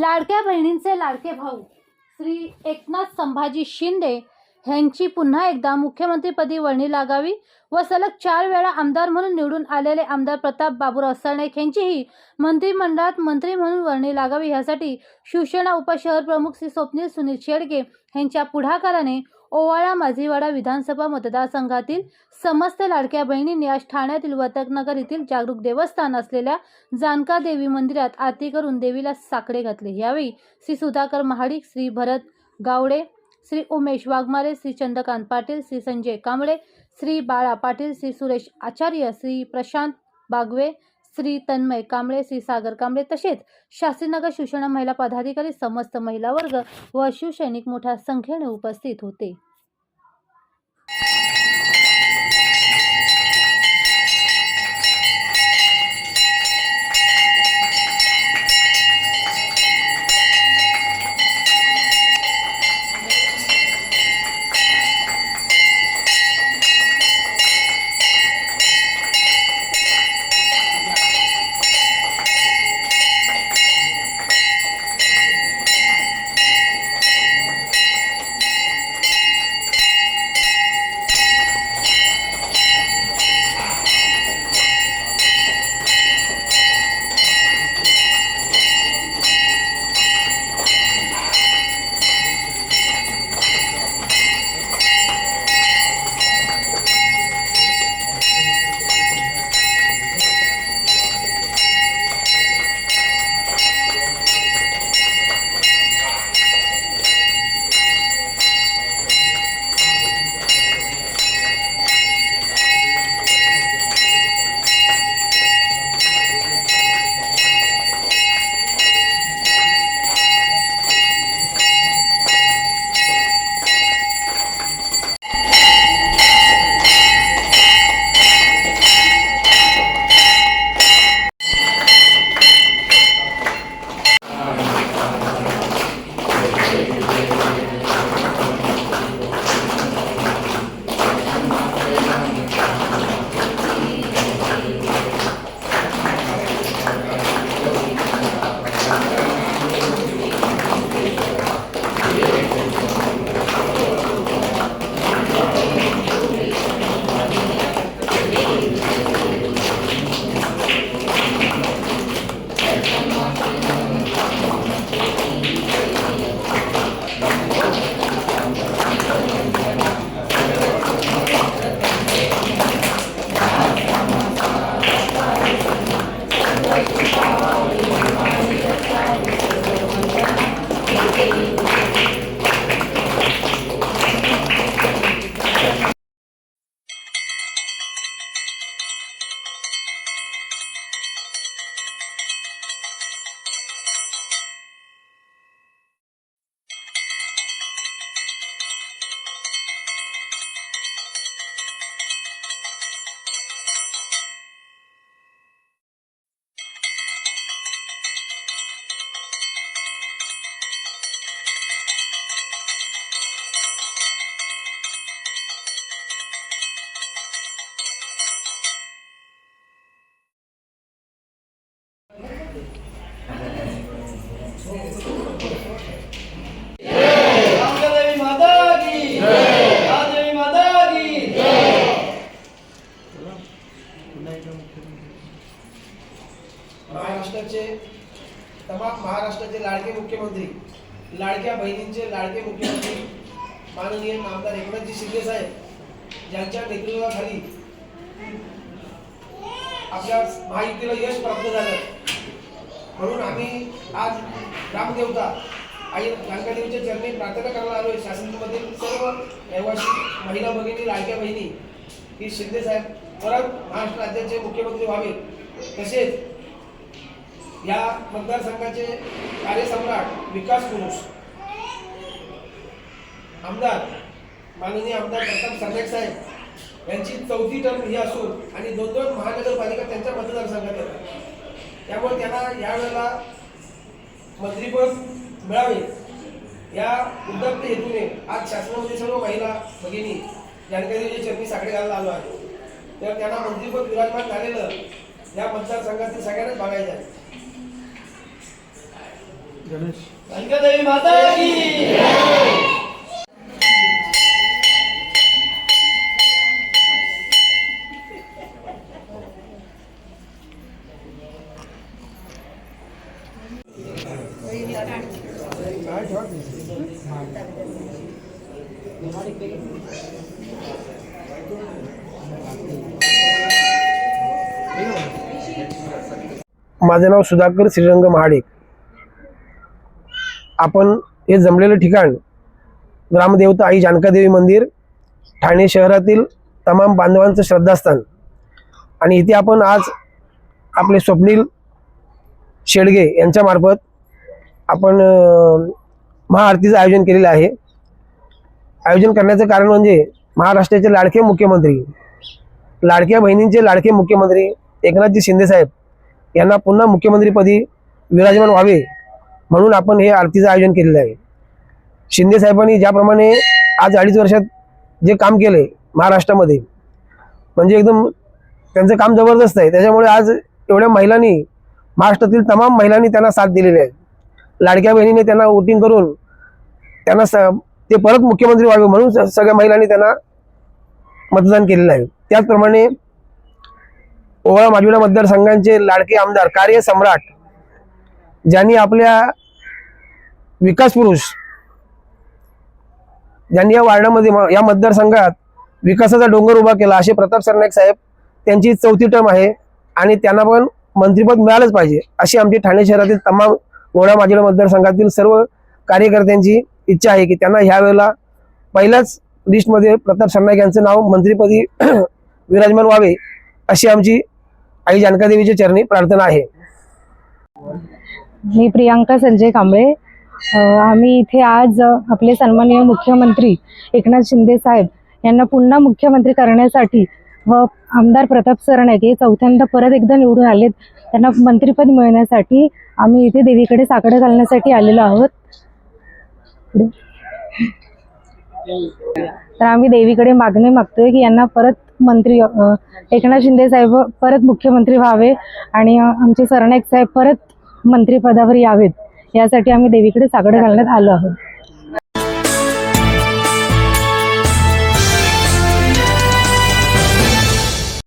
लाडक्या बहिणींचे लाडके भाऊ श्री एकनाथ संभाजी शिंदे यांची पुन्हा एकदा मुख्यमंत्रीपदी वर्णी लागावी व सलग चार वेळा आमदार म्हणून निवडून आलेले आमदार प्रताप बाबूराव सरनाईक यांचीही मंत्रिमंडळात मंत्री म्हणून वर्णी लागावी. यासाठी शिवसेना उपशहर प्रमुख श्री स्वप्नील सुनील शेडगे यांच्या पुढाकाराने ओवाळा माझीवाडा विधानसभा मतदारसंघातील समस्त लाडक्या बहिणींनी आज ठाण्यातील वतकनगर येथील जागरूक देवस्थान असलेल्या जानका देवी मंदिरात आरती करून देवीला साकडे घातले. यावेळी श्री सुधाकर महाडिक श्री भरत गावडे श्री उमेश वाघमारे श्री चंद्रकांत पाटील श्री संजय कांबळे श्री बाळा पाटील श्री सुरेश आचार्य श्री प्रशांत बागवे श्री तन्मय कांबळे श्री सागर कांबळे तसेच शास्त्रीनगर शिवसेना महिला पदाधिकारी समस्त महिला वर्ग व शिवसैनिक मोठ्या संख्येने उपस्थित होते. लाडके मुख्यमंत्री लाडक्या बहिणींचे लाडके मुख्यमंत्री माननीय आमदार एकनाथजी शिंदे साहेब यांच्या नेतृत्वाखाली आपल्या महायुतीला यश प्राप्त झालं. म्हणून आम्ही आज रामदेवता आई लंकादेवीच्या चरणी प्रार्थना करायला आलोय. शासनामधील सर्व रहिवासी महिला भगिनी लाडक्या बहिणी ही शिंदे साहेब परत महाराष्ट्र राज्याचे मुख्यमंत्री व्हावे तसेच या मतदारसंघाचे कार्यसम्राट विकास पुरुष आमदार माननीय आमदार प्रताप सरनाईक साहेब यांची चौथी टर्म ही असून आणि दोन दोन महानगरपालिका त्यांच्या मतदारसंघात येतात. त्यामुळे त्यांना यावेळेला मंत्रीपद मिळावे. या उद्दत्त हेतूने आज शासनामध्ये सर्व महिला भगिनी जानकारीचे चरणी साकडे घालून आलो आहे तर त्यांना मंत्रीपद विराजमान झालेलं या मतदारसंघातील सगळ्यांनाच बघायचं आहे. देवी माता की माझं नाव सुधाकर श्रीरंग महाडिक. आपण हे जमलेलं ठिकाण ग्रामदेवता आई जानकादेवी मंदिर ठाणे शहरातील तमाम बांधवांचं श्रद्धास्थान. आणि इथे आपण आज आपले स्वप्नील शेडगे यांच्यामार्फत आपण महाआरतीचं आयोजन केलेलं आहे. आयोजन करण्याचं कारण म्हणजे महाराष्ट्राचे लाडके मुख्यमंत्री लाडक्या बहिणींचे लाडके मुख्यमंत्री एकनाथजी शिंदेसाहेब यांना पुन्हा मुख्यमंत्रीपदी विराजमान व्हावे म्हणून आपण हे आरतीचं आयोजन केलेलं आहे. शिंदे साहेबांनी ज्याप्रमाणे आज अडीच वर्षात जे काम केले महाराष्ट्रामध्ये म्हणजे एकदम त्यांचं काम जबरदस्त आहे. त्याच्यामुळे आज एवढ्या महिलांनी महाराष्ट्रातील तमाम महिलांनी त्यांना साथ दिलेली आहे. लाडक्या बहिणीने त्यांना वोटिंग करून त्यांना स ते परत मुख्यमंत्री व्हावे म्हणून सगळ्या महिलांनी त्यांना मतदान केलेलं आहे. त्याचप्रमाणे ओवळा माजिवडा मतदारसंघांचे लाडके आमदार कार्य सम्राट ज्यांनी आपल्या विकास पुरुष. ज्यांनी या वार्डामध्ये या मतदारसंघात विकासाचा डोंगर उभा केला असे प्रताप सरनाईक साहेब त्यांची चौथी टर्म आहे आणि त्यांना पण मंत्रिपद मिळालंच पाहिजे अशी आमची ठाणे शहरातील तमाम ओढा माजिडा मतदारसंघातील सर्व कार्यकर्त्यांची इच्छा आहे की त्यांना ह्या वेळेला पहिल्याच लिस्टमध्ये प्रताप सरनाईक यांचं नाव मंत्रिपदी विराजमान व्हावे अशी आमची आई जानकादेवीच्या चरणी प्रार्थना आहे. मी प्रियांका संजय कांबळे आम्ही इथे आज आपले सन्माननीय मुख्यमंत्री एकनाथ शिंदे साहेब यांना पुन्हा मुख्यमंत्री करण्यासाठी व आमदार प्रताप सरनाईक हे चौथ्यांदा परत एकदा निवडून आलेत. त्यांना मंत्रीपद मिळण्यासाठी आम्ही इथे देवीकडे साकडं घालण्यासाठी आलेलो आहोत. तर आम्ही देवीकडे मागणी मागतोय की यांना परत मंत्री एकनाथ शिंदे साहेब परत मुख्यमंत्री व्हावे आणि आमचे सरनाईक साहेब परत मंत्रिपदावर यावेत. यासाठी आम्ही देवीकडे साकडं घालण्यात आलो आहोत.